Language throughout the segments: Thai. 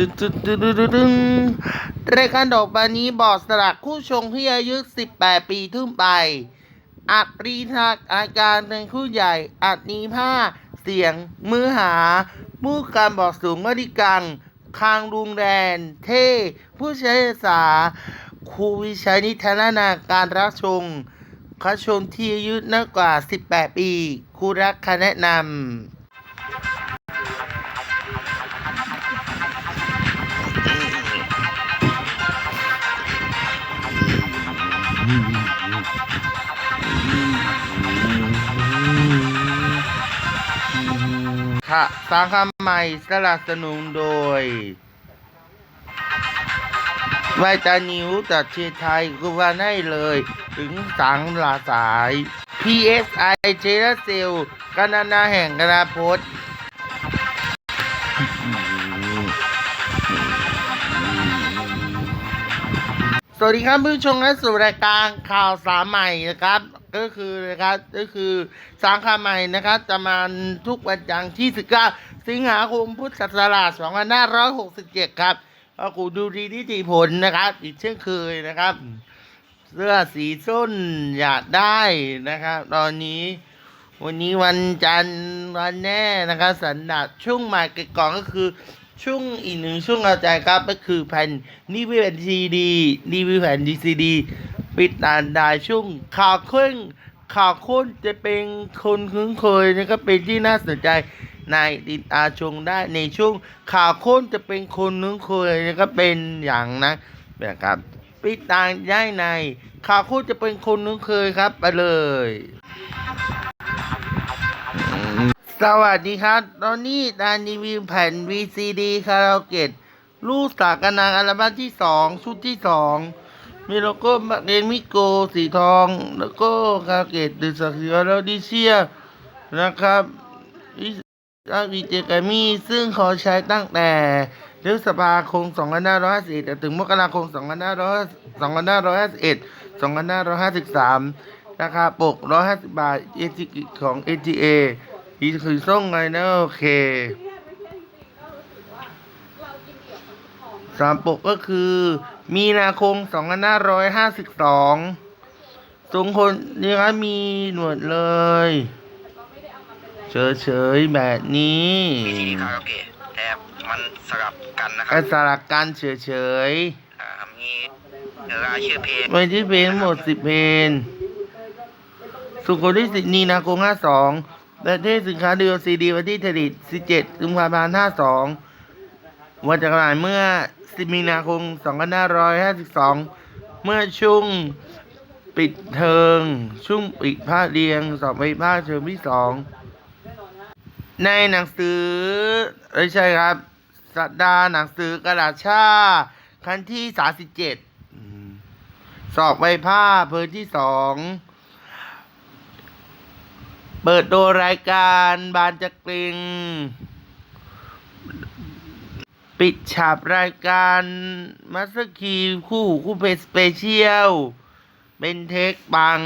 ตึ๊ดตึ๊ดตึ๊ดตึ๊ดตึ๊ดรายการดอกบานนี้บอกสลักคู่ชงที่อายุ 18 ปีขึ้นไป อัดรีทักอาการเป็นคู่ใหญ่ อัดนีผ้า เสียง มือหามูกการบอกสูงมดิกัง คางรุงแรน เท่ ผู้ใช้ภาษาครูวิชัยนิทรรนาการรักชงเขชมที่อายุน้อยกว่า 18 ปีครูรักคำแนะนำ ค่ะสร้างคำใหม่สลับสนุนโดยไวตานิวจากเชียไทยกูว่าได้เลย ถึงสังลาสาย PSI เจลเซลกานานาแห่งกนาพจ สวัสดีครับผู้ชมและสู่รายการข่าวสามใหม่นะครับ ก็คือนะครับก็คือสางข่าวใหม่นะครับจะมาทุกวันจันทร์ที่19สิงหาคมพุทธศักราช2567 ครับก็กูดูดีนิติผลนะครับ อีกเช่นเคยนะครับ เสื้อสีส้นอยากได้นะครับ ตอนนี้ วันนี้วันจันทร์วันแน่นะครับ สันดับช่วงใหม่กิจกล่องก็คือ ช่วงอีกหนึ่งช่วงเอาใจครับก็คือแผ่นนี่เป็นแผ่นซีดีนี่เป็นแผ่นดีซีดีปิดตานดายช่วงข่าวค้นข่าวค้นจะเป็นคนคุ้นเคยนะครับเป็นที่น่าสนใจในติดอาชงได้ในช่วงข่าวค้นจะเป็นคนคุ้นเคยนะครับเป็นอย่างนะแบบครับปิดตาได้ในข่าวค้นจะเป็นคนคุ้นเคยครับไปเลย สวัสดีครับตอนนี้ดานรีวิวแผ่น VCD คาราโอเกะลูกสากนางอัลบั้มที่สองชุดที่สองมีโลโก้มาเรนมิโกสีทอง แล้วก็คาราโอเกะดิสักซิวาร์ดิเชียนะครับอิอาวิเจกามีซึ่งขาใช้ตั้งแต่เดือนสภาคม2551ถึงมกราคม2500 2551 2553 ราคาปก 150 บาทเอจิของ ATA อีคือส่งไงนะโอเคสามปกก็คือ มีนาคม2552ทรงคนนี่ครับมีหนวดเลย เฉยเฉยๆแบบนี้วิธีคาราโอเกะแต่มันสลับกันนะคไอรับสลักกันเฉยเฉยอ่ามีเวลาชื่อเพลงๆไปที่เพลงทั้งหมดสิบเพลงสุขที่สินีนาคม52 และเทศสินค้าดียวซีดีวันที่ผลิต17กุมภาพันธ์52 วันจากหลายเมื่อ 10 มีนาคม 2552 เมื่อช่วงปิดเทอมช่วงปิดภาคเรียนสอบไปภาคเทอมที่สองในหนังสือไม่ใช่ครับ สัปดาห์หนังสือกระดาษชาคันที่ 37 สอบใบผ้าเพอที่สอง เปิดโดยรายการบานจักริง ปิดฉาบรายการมัสคีคู่คู่เพจสเปเชียล เป็นเทคปัง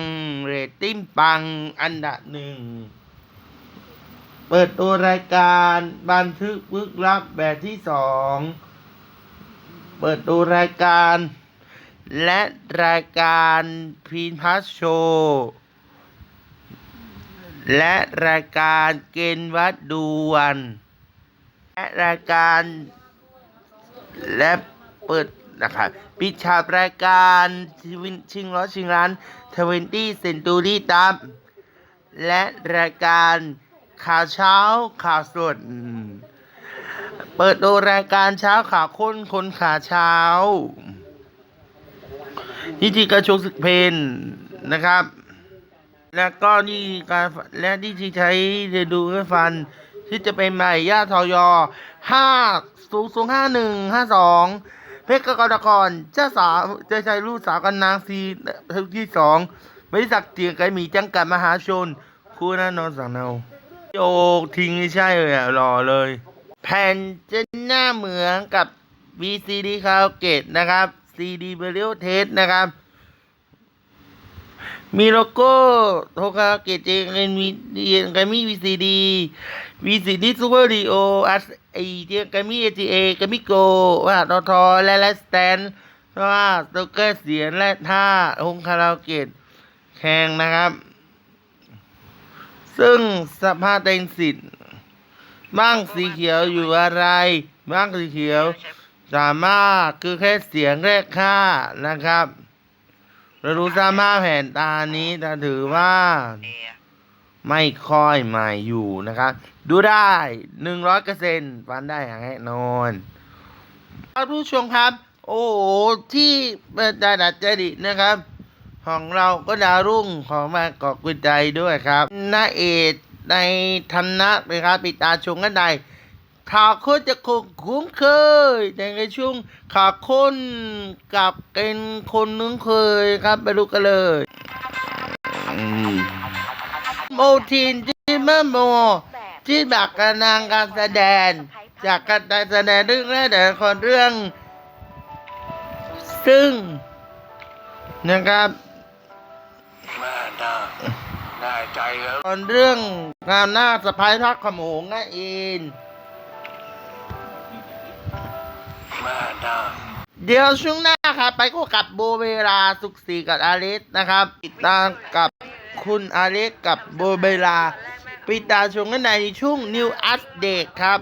เรตติ้งปังอันดับหนึ่ง เปิดตัวรายการบันทึกลึกลับแบบที่สอง เปิดตัวรายการ และรายการพีนพัสโชว์ และรายการเกณฑ์วัดดวนและรายการและเปิดนะครับปิดฉากรายการชีวินชิงร้อยชิงล้านทเวนตี้เซนตูรี่ตามและรายการข่าวเช้าข่าวสด เปิดโดยรายการเช้าข่าวค้นคนข่าวเช้านิติกระชงศึกเพนนะครับ แล้วก็นี่การและที่ที่ใช้เรดูเพื่อฟัน ที่จะเป็นใหม่ย่าทอยอห้าสูงสูงห้าหนึ่งห้าสองเพชรกกรกรเจ้าสาวเจ้าชายลูกสาวกันนางซีที่สองบริษัทเตียงไก่หมีจังกัดมหาชน คู่นานนสังเนาโยกทิ้งไม่ใช่เลยอะหล่อเลย แผ่นจะหน้าเหมือนกับ VCD คาราโอเกะนะครับ CD เบลิโอเทสนะครับ มีโลโก้โทคาเกตเจงเอ็นวีแกมีวีซีดีวีซีดีซูเปอร์ดีโออัสไอเจแกมีเอทีเอแกมีโกว่าทอทอและและสแตนว่าสโตเกอร์เสียงและท่าองคาราโอเกตแข่งนะครับ ซึ่งสภาพเต็งสิทธิ์บ้างสีเขียวอยู่อะไร บ้างสีเขียว สามารถคือแค่เสียงแรกค่านะครับ เรารู้สามารถแผ่นตานี้จะถือว่าเอไม่ค่อยใหม่อยู่นะครับ ดูได้หนึ่งร้อยเปอร์เซ็นต์ฟันได้อย่างแน่นอนท่านผู้ชมครับ โอ้โหที่เป็นดาดัดจริตนะครับ ของเราก็ดาวรุ่งของมากอกกุญใจด้วยครับนาเอกในธรรมนะนะครับปิดตาชงกันใด ข่าวคนจะคงคุ้นเคยในช่วงข่าวคนกับเป็นคนนึงเคยครับไปดูกันเลยอืมโมทินที่เมื่อโมที่บักกนางการแสดง จากการแสดงเรื่องแรกแต่ละคนเรื่อง ซึ่งนะครับแม่น่าแน่ใจแล้วตอนเรื่องงามหน้าสะพายทักขโมงนั่นเอง เดี๋ยวช่วงหน้าครับ ไปก็กับโบเวลาสุขศรีกับอาริสนะครับติดตามกับคุณอาริสกับโบเวลาปิดตาชมกันในช่วง New Update ครับ